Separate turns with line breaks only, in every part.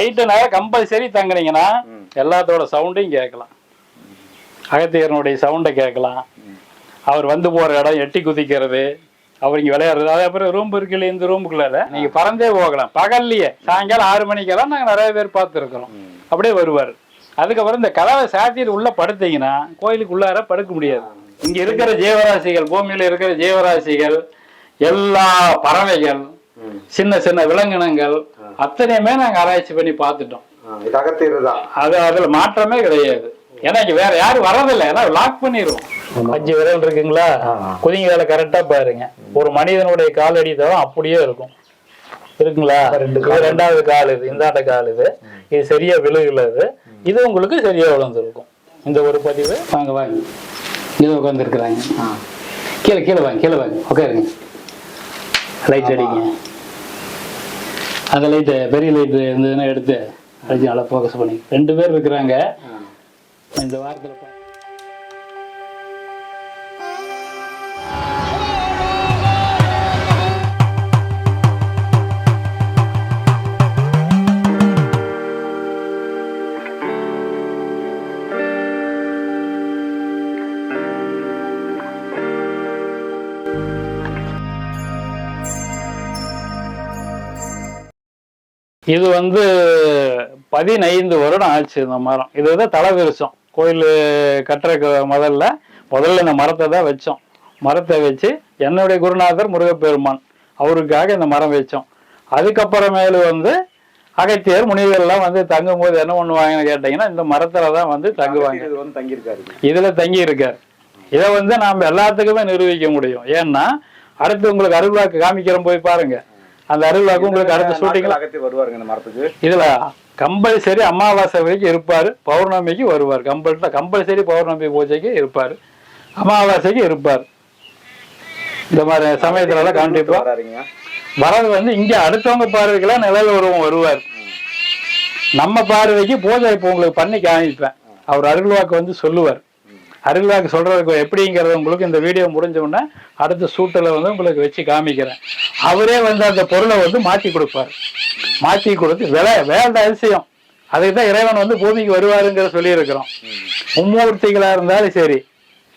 Night நேரம் compulsory தங்குனீங்கன்னா எல்லாத்தோட சவுண்டையும் கேட்கலாம். அகத்தியரனுடைய சவுண்டை கேட்கலாம். அவர் வந்து போற இடம் எட்டி குதிக்கிறது. அவர் இங்க விளையாடுறது. அதே அப்புறம் ரூம் இருக்குல்ல இந்த ரூமுக்குள்ளார நீங்க பறந்தே போகலாம். பகல்லையே. சாயங்காலம் ஆறு மணிக்கெல்லாம் நாங்க நிறைய பேர் பார்த்துருக்குறோம். அப்படியே வருவார். அதுக்கப்புறம் இந்த கதவை சாத்திட்டு உள்ள படுத்தீங்கன்னா கோயிலுக்கு உள்ளார படுக்க முடியாது. இங்க இருக்கிற ஜீவராசிகள் பூமியில இருக்கிற ஜீவராசிகள் எல்லா பறவைகள் சின்ன சின்ன விலங்கினங்கள் அத்தனையுமே நாங்க ஆராய்ச்சி பண்ணி பார்த்துட்டோம். அது அதுல மாற்றமே கிடையாது. ஏன்னா இங்க வேற யாரும் வரதில்லை ஏன்னா லாக் பண்ணிடுவோம் அஞ்சு விரல் இருக்குங்களா? குதிங்க வேலை கரெக்டா பாருங்க. ஒரு மனிதனுடைய காலடி தவிர அப்படியே இருக்கும். இருக்குங்களா? இது ரெண்டாவது கால் இது இந்தாண்ட கால் இது. இது சரியா விழுகல இது. இது உங்களுக்கு சரியா விழுந்திருக்கும். இந்த ஒரு பதிவு. வாங்க வாங்க. இது உட்காந்துருக்குறாங்க கீழே கீழே வாங்க கீழே வாங்க. உட்காருங்க. லைட் அடிங்க அந்த லைட்டு பெரிய லைட்டு இருந்ததுன்னா எடுத்து அடிச்சு நல்லா ஃபோக்கஸ் பண்ணி. ரெண்டு பேர் இருக்கிறாங்க. இந்த வாரத்தில் இது வந்து பதினைந்து வருடம் ஆச்சு இந்த மரம். இது வந்து தலை விரிச்சோம். கோயில் கட்டுறதுக்கு முதல்ல முதல்ல இந்த மரத்தை தான் வச்சோம். மரத்தை வச்சு என்னுடைய குருநாதர் முருகப்பெருமான் அவருக்காக இந்த மரம் வச்சோம். அதுக்கப்புறமேலு வந்து அகத்தியர் முனிவர்லாம் வந்து தங்கும் போது என்ன பண்ணுவாங்கன்னு கேட்டீங்கன்னா இந்த மரத்துல தான் வந்து தங்குவாங்க.
இது வந்து தங்கியிருக்காரு.
இதுல தங்கி இருக்கார் இதை வந்து நாம எல்லாத்துக்குமே நிரூபிக்க முடியும். ஏன்னா அடுத்து உங்களுக்கு அருள்வாக்கு காமிக்கிறோம் போய் பாருங்க. அந்த அருள்வாக்கு உங்களுக்கு அடுத்த ஷூட்டிங்ல
அகத்தி வருவாருங்க இந்த மரத்துக்கு.
இதுல கம்பல்சரி அமாவாசை வரைக்கும் இருப்பாரு. பௌர்ணமிக்கு வருவார். கம்பல்ட்ட கம்பல்சரி பௌர்ணமி பூஜைக்கு இருப்பாரு. அமாவாசைக்கு இருப்பார். இந்த மாதிரி சமயத்துல எல்லாம் கண்டிப்பா வரது வந்து இங்க அடுத்தவங்க பார்வைக்கெல்லாம் நிழல் உருவம் வருவார். நம்ம பார்வைக்கு பூஜை இப்போ உங்களுக்கு பண்ணி காமிப்பேன். அவர் அருள்வாக்கு வந்து சொல்லுவார். அருள்வாக்கு சொல்றதுக்கு எப்படிங்கிறது உங்களுக்கு இந்த வீடியோ முடிஞ்ச உடனே அடுத்த சூட்டில் வந்து உங்களுக்கு வச்சு காமிக்கிறேன். அவரே வந்து அந்த பொருளை வந்து மாற்றி கொடுப்பார். மாற்றி கொடுத்து விலை வேண்ட அதிசயம். அதுக்கு தான் இறைவன் வந்து பூமிக்கு வருவாருங்கிற சொல்லியிருக்கிறோம். மும்மூர்த்திகளாக இருந்தாலும் சரி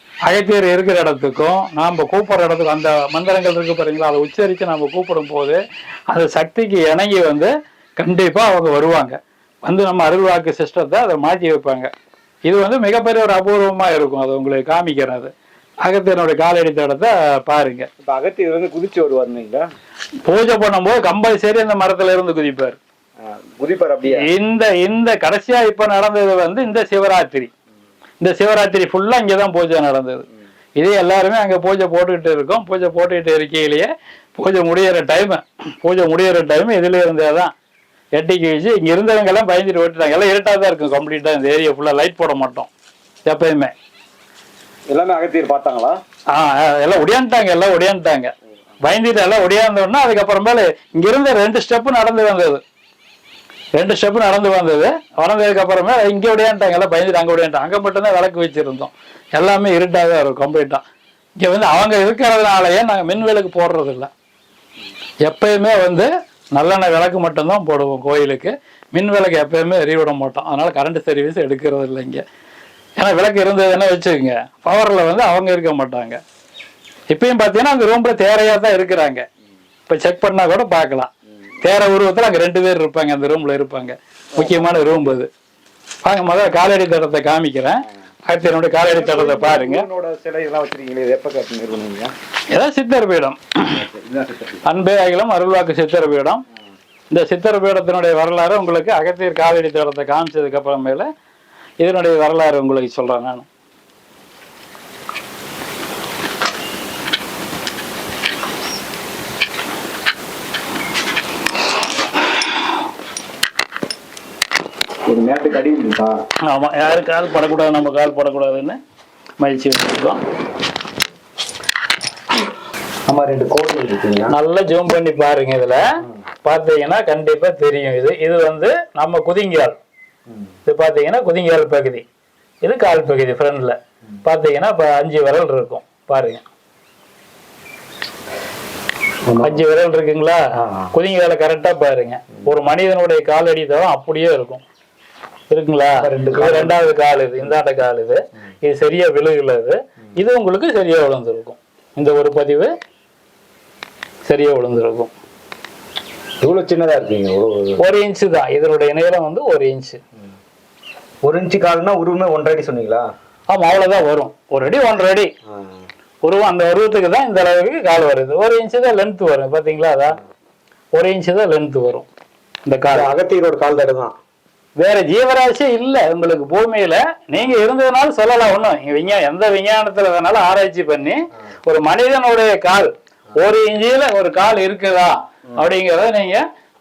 அகத்தியர் இருக்கிற இடத்துக்கும் நாம கூப்பிடுற இடத்துக்கும் அந்த மந்திரங்கள் இருக்கு பாருங்களா அதை உச்சரித்து நாம கூப்பிடும் போது அந்த சக்திக்கு இணங்கி வந்து கண்டிப்பா அவங்க வருவாங்க. வந்து நம்ம அருள்வாக்கு சிஸ்டத்தை அதை மாற்றி வைப்பாங்க. இது வந்து மிகப்பெரிய ஒரு அபூர்வமா இருக்கும் அது உங்களுக்கு காமிக்கிறது. அகத்தியனுடைய காலடி தடத்தை பாருங்க.
இப்ப அகத்தியர் வந்து குதிச்சு வருவாருங்களா
பூஜை பண்ணும்போது கம்பல்சரி அந்த மரத்துல இருந்து குதிப்பார்.
குதிப்பார் அப்படியே?
இந்த இந்த கடைசியா இப்ப நடந்தது வந்து இந்த சிவராத்திரி. இந்த சிவராத்திரி ஃபுல்லா இங்கதான் பூஜை நடந்தது. இதே எல்லாருமே அங்க பூஜை போட்டுக்கிட்டு இருக்கோம். பூஜை போட்டுக்கிட்டு இருக்கையிலேயே பூஜை முடியிற டைம் பூஜை முடியிற டைம் இதுல இருந்தே தான். எட்டிக்கு வச்சு இங்க இருந்தவங்க எல்லாம் பயந்துட்டு விட்டுட்டாங்க எல்லாம் இருட்டா தான் இருக்கும் கம்ப்ளீட்டா இந்த ஏரியா ஃபுல்லா லைட் போட மாட்டோம். எப்பயுமே.
எல்லாமே அகத்தியர் பார்த்தாங்களா?
ஆ எல்லாம் ஒடியாந்துட்டாங்க எல்லாம் ஒடியாந்துட்டாங்க. பயந்துட்டு எல்லாம் ஒடியாந்தோடனே அதுக்கப்புறமேல இங்க இருந்த ரெண்டு ஸ்டெப்பு நடந்து வந்தது. ரெண்டு ஸ்டெப்பு நடந்து வந்தது. வளர்ந்ததுக்கு அப்புறமே இங்க ஒடியாந்துட்டாங்க எல்லாம் பயந்துட்டு அங்க ஒடியாந்துட்டாங்க. அங்க மட்டும்தான் விளக்கு வச்சிருந்தோம். எல்லாமே இருட்டாக தான் இருக்கும் கம்ப்ளீட்டா இங்க வந்து அவங்க இருக்கிறதுனாலயே நாங்க மின் விளக்கு போடுறது இல்ல எப்பயுமே வந்து நல்லெண்ணெய் விளக்கு மட்டும்தான் போடுவோம் கோயிலுக்கு. மின் விளக்கு எப்பயுமே எறிவிட மாட்டோம். அதனால கரண்ட் சர்வீஸ் எடுக்கிறது இல்லை ஏன்னா விளக்கு இருந்ததுன்னா வச்சுக்கோங்க? பவரில் வந்து அவங்க இருக்க மாட்டாங்க. இப்பயும் பார்த்தீங்கன்னா அந்த ரூமில் தேரையாக தான் இருக்கிறாங்க. இப்போ செக் பண்ணால் கூட பார்க்கலாம் தேரை உருவத்தில் அங்கே ரெண்டு பேர் இருப்பாங்க. அந்த ரூமில் இருப்பாங்க. முக்கியமான ரூம் அது. வாங்க முதல்ல காலடி தடத்தை காமிக்கிறேன். ஆயிரத்தி என்னுடைய காலடி தடத்தை பாருங்க.
சிலை எல்லாம் வச்சிருக்கீங்களே இது எப்ப கட்டி நிறுவனீங்க
ஏதாவது சித்தர் பீடம். அன்பே அகிலம் அருள்வாக்கு சித்தர் பீடம். இந்த சித்தர் பீடத்தினுடைய வரலாறு உங்களுக்கு அகத்தியர் காலடி தடத்தை காமிச்சதுக்கு அப்புறமேல இதனுடைய வரலாறு உங்களுக்கு சொல்றேன் நான்.
ஒரு நேரத்துக்கு அடி இருக்கா
ஆமா யாரு கால் படக்கூடாது நம்ம கால் படக்கூடாதுன்னு மகிழ்ச்சி வச்சுருக்கோம்
ஆமா ரெண்டு கோவில் இருக்குங்க
நல்லா ஜூம் பண்ணி பாருங்க இதுல. பாத்தீங்கன்னா கண்டிப்பா தெரியும் இது. இது வந்து நம்ம குதிங்கால். இது பாத்தீங்கன்னா குதிங்கால் பகுதி. இது கால் பகுதி ஃப்ரண்ட்ல பாத்தீங்கன்னா இப்ப அஞ்சு விரல் இருக்கும். பாருங்க. அஞ்சு விரல் இருக்குங்களா? குதிங்கால கரெக்டா பாருங்க. ஒரு மனிதனுடைய காலடி தரம் அப்படியே இருக்கும். இருக்குங்களா?
ரெண்டு
இது ரெண்டாவது கால் இது இந்தாண்ட கால் இது. இது சரியா விழுகல இது. இது உங்களுக்கு சரியா விழுந்திருக்கும். இந்த ஒரு பதிவு சரியா விழுந்திருக்கும்.
இவ்வளவு சின்னதா இருக்கீங்க ஒரு
இன்ச்சு தான். இதனுடைய நீளம் வந்து ஒரு இன்ச்சு.
ஒரு இன்ச்சு கால்னா உருவமே ஒன்றரை அடி சொன்னீங்களா?
ஆமா அவ்வளவுதான் வரும். ஒரு அடி ஒன்றரை அடி. உருவம் அந்த உருவத்துக்கு தான் இந்த அளவுக்கு கால் வருது. ஒரு இன்ச்சு தான் லென்த் வரும் பாத்தீங்களா? அதான் ஒரு இன்ச்சு தான் லென்த் வரும். இந்த கால்.
அகத்தியரோட கால் தடை தான்.
வேற ஜீவராசி இல்ல. உங்களுக்கு பூமியில நீங்க இருந்ததுனால சொல்லலாம் ஒண்ணும். நீங்க விஞ்ஞா எந்த விஞ்ஞானத்துல வேணாலும் ஆராய்ச்சி பண்ணி ஒரு மனிதனுடைய கால் ஒரு இஞ்சியில ஒரு கால் இருக்குதா அப்படிங்கறத நீங்க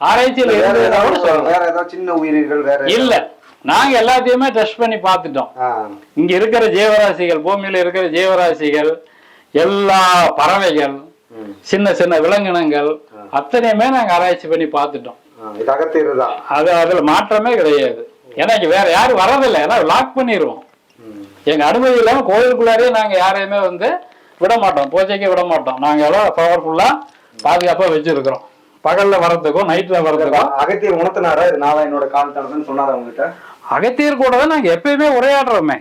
ஆராய்ச்சியில இருந்ததுனா கூட சொல்லலாம்.
வேற ஏதாவது சின்ன உயிர்கள் வேற
இல்ல. நாங்க எல்லாத்தையுமே டெஸ்ட் பண்ணி பார்த்துட்டோம். இங்க இருக்கிற ஜீவராசிகள் பூமியில இருக்கிற ஜீவராசிகள் எல்லா பறவைகள். சின்ன சின்ன விலங்கினங்கள் அத்தனையுமே நாங்க ஆராய்ச்சி பண்ணி பார்த்துட்டோம்.
இது தான்
அது அதுல மாற்றமே கிடையாது. ஏன்னா இங்க வேற யாரும் வரதில்லை ஏன்னா லாக் பண்ணிடுவோம். எங்க அனுமதி இல்லாம கோயிலுக்குள்ளாரே நாங்க யாரையுமே வந்து விட மாட்டோம். பூஜைக்கு விட மாட்டோம். நாங்க எல்லாம் பவர்ஃபுல்லா பாதுகாப்பா வச்சிருக்கிறோம். பகல்ல வரதுக்கும் நைட்ல வரதுக்கும்
அகத்தியர் உணர்த்தினாரா? இது நாளா என்னோட கால் தடதுன்னு சொன்னாரா உங்ககிட்ட?
அகத்தியர் கூட தான் நாங்க எப்பயுமே உரையாடுறோமே.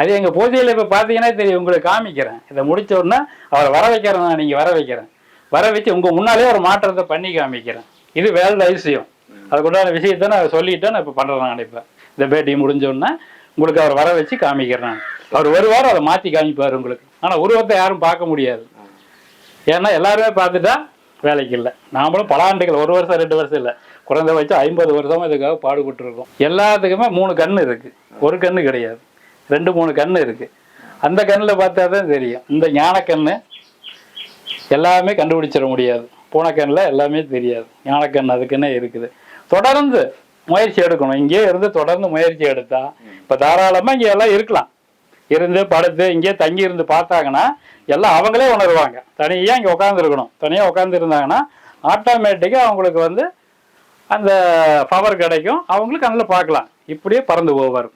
அது எங்க பூஜையில இப்ப பாத்தீங்கன்னா தெரியும். உங்களுக்கு காமிக்கிறேன். இதை முடிச்ச உடனே அவரை வர வைக்கிறேன் நான் நீங்க வர வைக்கிறேன். வர வச்சு உங்க முன்னாலே ஒரு மாற்றத்தை பண்ணி காமிக்கிறேன். இது வேலை ஐசியம் அதுக்குண்டான விஷயத்த நான் சொல்லிட்டு நான் இப்போ பண்ணுறேன் நினைப்பேன். இந்த பேட்டி முடிஞ்சோடனே உங்களுக்கு அவர் வர வச்சு காமிக்கிறேன் அவர் வருவார் அதை மாற்றி காமிப்பார் உங்களுக்கு. ஆனால் உருவத்தை யாரும் பார்க்க முடியாது. ஏன்னா எல்லாருமே பார்த்துட்டா வேலைக்கு இல்லை. நாமளும் பல ஆண்டுகள் ஒரு வருஷம் ரெண்டு வருஷம் இல்லை. குறைந்தபட்சம் ஐம்பது வருஷமாக இதுக்காக பாடுபட்டுருக்கோம். எல்லாத்துக்குமே மூணு கண் இருக்குது ஒரு கண்ணு கிடையாது. ரெண்டு மூணு கண் இருக்குது அந்த கண்ணில் பார்த்தா தான் தெரியும். இந்த ஞானக்கண்ணு எல்லாமே கண்டுபிடிச்சிட முடியாது. பூனைக்கண்ணில் எல்லாமே தெரியாது. ஞானக்கண் அதுக்குன்னே இருக்குது. தொடர்ந்து முயற்சி எடுக்கணும். இங்கேயே இருந்து தொடர்ந்து முயற்சி எடுத்தா இப்போ தாராளமாக இங்கே எல்லாம் இருக்கலாம். இருந்து படுத்து இங்கேயே தங்கி இருந்து பார்த்தாங்கன்னா எல்லாம் அவங்களே உணருவாங்க. தனியாக இங்கே உட்காந்துருக்கணும் தனியாக உட்காந்து இருந்தாங்கன்னா ஆட்டோமேட்டிக்காக அவங்களுக்கு வந்து அந்த பவர் கிடைக்கும். அவங்களுக்கு கண்ணில் பார்க்கலாம். இப்படியே பறந்து போவார்.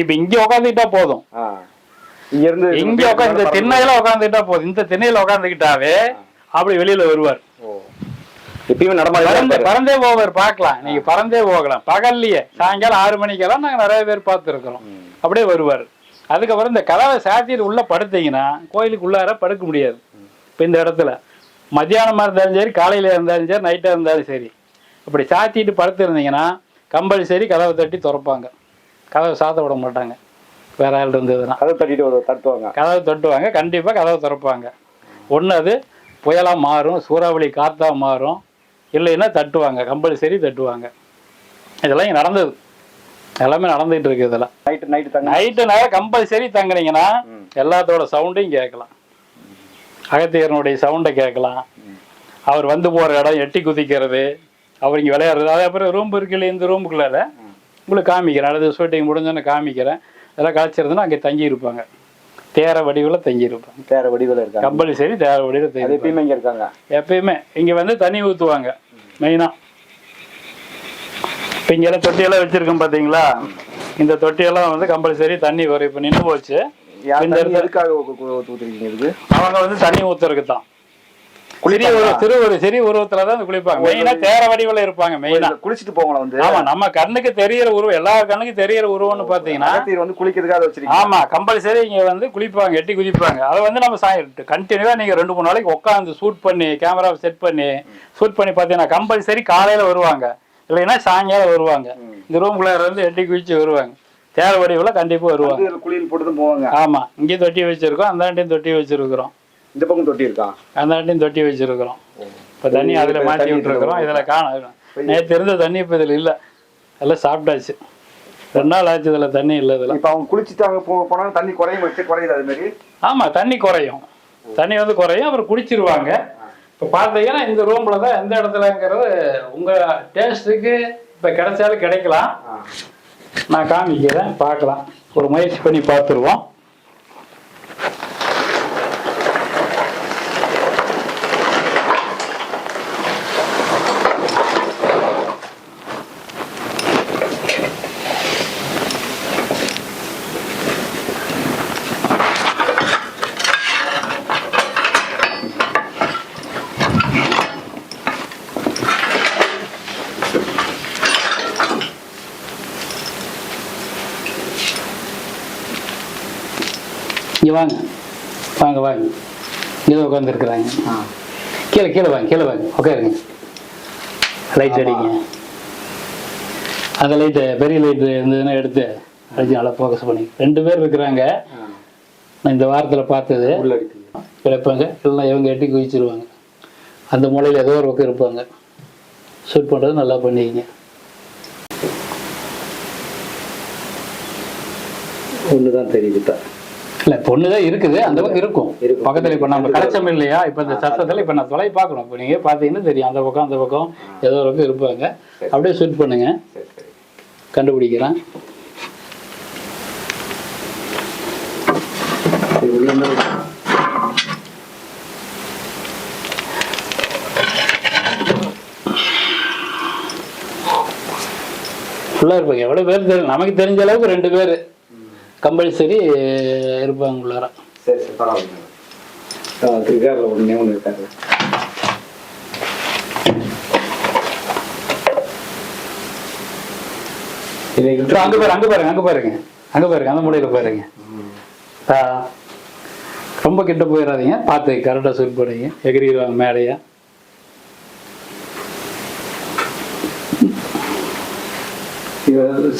இப்போ இங்கே உட்காந்துக்கிட்டா போதும்.
ஆ. இங்க இருந்து
இங்க உட்காந்து இந்த திண்ணையில உட்காந்துக்கிட்டா போதும். இந்த திண்ணையில உட்காந்துக்கிட்டாவே அப்படி வெளியில வருவார்.
ஓ. எப்பயுமே நடமாடி
பறந்து போவார் பார்க்கலாம். நீங்க பறந்தே போகலாம். பகல்லையே சாயங்காலம் ஆறு மணிக்கெல்லாம் நாங்க நிறைய பேர் பார்த்துருக்குறோம். அப்படியே வருவார். அதுக்கப்புறம் இந்த கதவை சாத்திட்டு உள்ள படுத்தீங்கன்னா கோயிலுக்கு உள்ளார படுக்க முடியாது. இப்போ இந்த இடத்துல. மத்தியானமா இருந்தாலும் சரி காலையில இருந்தாலும் சரி நைட்டா இருந்தாலும் சரி. அப்படி சாத்திட்டு படுத்திருந்தீங்கன்னா கம்பல்சரி கதவை தட்டி திறப்பாங்க. கதவை சாத்த விட மாட்டாங்க. வேற ஆள் இருந்ததுன்னா.
கதை தட்டிட்டு தட்டுவாங்க.
கதவை தட்டுவாங்க. கண்டிப்பாக கதவை திறப்பாங்க. ஒன்று அது புயலாக மாறும் சூறாவளி காற்றா மாறும். இல்லைன்னா தட்டுவாங்க. கம்பல்சரி தட்டுவாங்க. இதெல்லாம் இங்கே நடந்தது. எல்லாமே நடந்துகிட்டு இருக்கு இதெல்லாம்.
நைட்டு நைட்டு தங்க
நைட்டு நேரம் கம்பல்சரி தங்குனீங்கன்னா. எல்லாத்தோட சவுண்டையும் கேட்கலாம். அகத்தியரனுடைய சவுண்டை கேட்கலாம். அவர் வந்து போகிற இடம் எட்டி குதிக்கிறது. அவர் இங்கே விளையாடுறது. அதே அப்புறம் ரூம் இருக்குல்ல இந்த ரூமுக்குள்ளார உங்களுக்கு காமிக்கிறேன். அடுத்த ஷூட்டிங் முடிஞ்சோன்னு காமிக்கிறேன். இதெல்லாம் கழிச்சிருந்தோன்னா அங்கே தங்கி இருப்பாங்க தேர வடிவில் தங்கி இருப்பாங்க
வேற வடிவில் இருக்காங்க.
கம்பல்சரி தேர வடிவில் தங்கி.
எப்பயுமே இங்க இருக்காங்க.
எப்பயுமே. இங்கே வந்து தண்ணி ஊற்றுவாங்க மெயினாக இப்போ இங்கெல்லாம் தொட்டியெல்லாம் வச்சுருக்கோம் பார்த்தீங்களா இந்த தொட்டியெல்லாம் வந்து கம்பல்சரி தண்ணி வரும். இப்போ நின்று போச்சு. இந்த இடத்துல அவங்க வந்து தண்ணி ஊத்துறதுக்கு தான் சிறிய ஒரு சிறு ஒரு சிறிய உருவத்துல தான் குளிப்பாங்க. மெயினா தேர வடிவில் இருப்பாங்க மெயினா
குளிச்சுட்டு போங்களா வந்து.
ஆமா நம்ம கண்ணுக்கு தெரியற உருவம் எல்லா கண்ணுக்கு தெரியற உருவம்னு பாத்தீங்கன்னா
வந்து குளிக்கிறதுக்காக வச்சிருக்கீங்க.
ஆமா கம்பல்சரி இங்க வந்து குளிப்பாங்க எட்டி குதிப்பாங்க. அதை வந்து நம்ம கண்டினியூவா நீங்க ரெண்டு மூணு நாளைக்கு உட்காந்து ஷூட் பண்ணி கேமரா செட் பண்ணி ஷூட் பண்ணி பாத்தீங்கன்னா கம்பல்சரி காலையில வருவாங்க. இல்லைன்னா சாயங்காலம் வருவாங்க. இந்த ரூம்குள்ள இருந்து எட்டி குதிச்சு வருவாங்க. தேர வடிவில் கண்டிப்பா வருவாங்க.
குளியல் போட்டு போவாங்க.
ஆமா இங்கேயும் தொட்டி வச்சிருக்கோம் அந்தாண்டையும் தொட்டி வச்சிருக்கிறோம்.
இந்த பக்கம் தொட்டி இருக்கான்
அந்தாண்டையும் தொட்டி வச்சிருக்கிறோம். இப்போ தண்ணி அதுல மாட்டி விட்டுருக்குறோம்.
இதுல
காணும் நேற்று இருந்த தண்ணி இப்போ இதுல இல்ல. எல்லாம் சாப்பிட்டாச்சு. ரெண்டு நாள் ஆச்சு இதுல தண்ணி இல்லை இதுல.
இப்ப அவங்க குளிச்சுட்டு அங்க போ போனாலும் தண்ணி குறையும் வச்சு குறையுது அது மாதிரி
ஆமா தண்ணி குறையும். தண்ணி வந்து குறையும் அப்புறம் குடிச்சிருவாங்க. இப்போ பார்த்தீங்கன்னா இந்த ரூம்ல தான் எந்த இடத்துலங்கிறது உங்க டேஸ்ட்டுக்கு இப்போ கிடைச்சாலும் கிடைக்கலாம். நான் காமிக்கிறேன் பார்க்கலாம். ஒரு முயற்சி பண்ணி பார்த்துருவோம். இங்கே வாங்க. வாங்க வாங்க. இங்கே உட்காந்துருக்குறாங்க
ஆ.
கீழே கீழே வாங்க கீழே வாங்க. உட்காருங்க. லைட் அடிங்க. அந்த லைட்டு பெரிய லைட்டு இருந்ததுன்னா எடுத்து அடிச்சு நல்லா ஃபோக்கஸ் பண்ணி. ரெண்டு பேர் இருக்கிறாங்க. நான் இந்த வாரத்தில் பார்த்தது. கிடப்பாங்க எல்லாம் இவங்க எட்டி குதிச்சிருவாங்க. அந்த மூலையில் ஏதோ ஒரு பக்கம் இருப்பாங்க. ஷூட் பண்ணுறது நல்லா பண்ணிக்கிங்க.
ஒண்ணுதான் தெரியுது இப்ப.
இல்லை பொண்ணு தான் இருக்குது அந்த பக்கம் இருக்கும். பக்கத்தில் இப்போ நம்ம கலைச்சம் இல்லையா? இப்போ இந்த சத்தத்தில் இப்போ நான் தொலை பார்க்கணும். இப்போ நீங்கள் பார்த்தீங்கன்னா தெரியும். அந்த பக்கம் அந்த பக்கம் ஏதோ ஒரு பக்கம் இருப்பாங்க. அப்படியே ஷூட் பண்ணுங்க. கண்டுபிடிக்கிறேன் ஃபுல்லாக இருப்பாங்க. எவ்வளோ பேர் தெரியும்? நமக்கு தெரிஞ்ச அளவுக்கு ரெண்டு பேர். கம்பல்சரி இருப்பாங்க உள்ளார
சரி சரி பரவாயில்ல இருக்காருல ஒண்ணே ஒன்று இது
இப்போ அங்கே பாருங்க அங்கே பாருங்க அங்கே பாருங்க. அங்கே பாருங்க அந்த மூலையில் பாருங்க. ரொம்ப கிட்ட போயிடாதீங்க பார்த்து கரெக்டாக ஷூட் பண்ணுங்க எகிரிடுவாங்க மேடையா?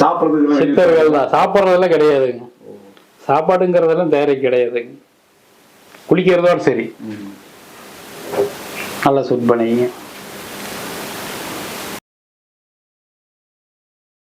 சாப்பிட்றதுக்கு
சித்தர்கள் தான் சாப்பிட்றதெல்லாம் கிடையாதுங்க. சாப்பாடுங்கிறதெல்லாம் தேவை கிடையாதுங்க குளிக்கிறதோட சரி. நல்லா ஷூட் பண்ணிங்க